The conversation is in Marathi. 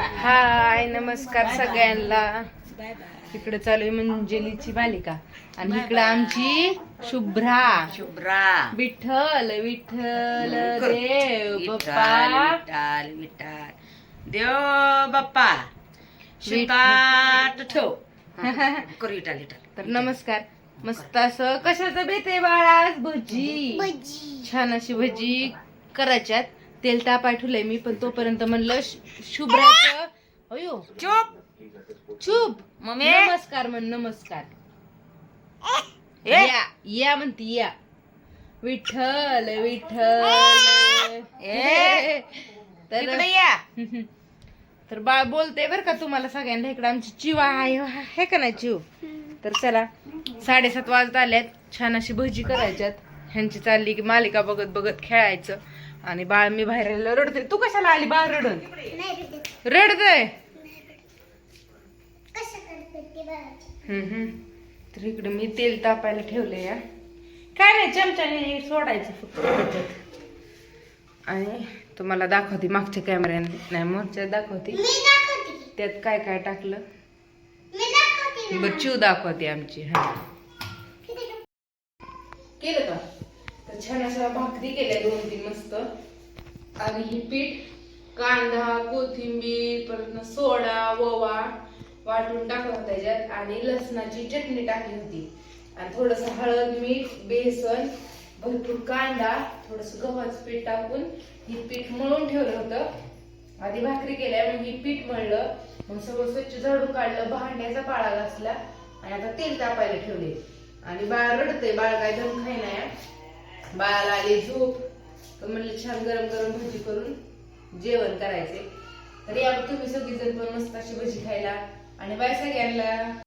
हाय नमस्कार. सगळ्यांना. बाय बाय इकडे चालू आहे मंजेलीची मालिका आणि इकडे आमची शुभ्रा. शुभ्रा. विठ्ठल विठ्ठल. देव बाप्पा. विठ्ठल विठ्ठल. देव बाप्पा. शिकात ठेव. करू विठ्ठल विठ्ठल तर नमस्कार. मस्त असं कशाचं बेत बाळा? भजी. छान अशी भजी करायच्यात. तेल तापाय ठेवलंय मी पण तोपर्यंत म्हणलं शुभ्राचं अयो. चुप. चुप. मम्मी. नमस्कार म्हण नमस्कार. या या म्हणती या. विठ्ठल विठ्ठल. तर या. तर बाळ बोलते बर का तुम्हाला सगळ्यांना इकडे आमची चिवा आहे आहे का नाही चिव? तर चला साडेसात वाजत आल्यात छान अशी भजी करायच्यात. ह्यांची चालली की मालिका बघत बघत खेळायचं. आणि बाळ मी बाहेर रडते तू कशाला आली बाळ रडत. रडतय. तर इकडे मी तेल तापायला ठेवले या काय नाही चमच्याने सोडायचं फक्त आणि तुम्हाला दाखवते मागच्या कॅमेऱ्याने नाही मोरच्या दाखवते. त्यात काय काय टाकलं? बच्चू दाखवते आमची हा. केलं का? तर छान अशा भाकरी केल्या दोन तीन मस्त. आणि ही पीठ कांदा कोथिंबीर परत सोडा ओवा वाटून टाकला होता त्याच्यात आणि लसणाची चटणी टाकली होती. आणि थोडस हळद मीठ बेसन भरपूर कांदा थोडस गव्हाचं पीठ टाकून ही पीठ मळून ठेवलं होतं. आधी भाकरी केल्या मग ही पीठ मळलं. मग सगळं स्वच्छ झाडून काढलं भांड्याचा पाळा घासला आणि आता तेल तापायला ठेवले. आणि बाळ रडते बाळ काय दम खाय नाही. बाळाला आली झोप. तर म्हणलं छान गरम गरम भजी करून जेवण करायचे तरी आपण तुम्ही सगळी जण पण मस्त अशी भजी खायला आणि बाय सगळ्यांना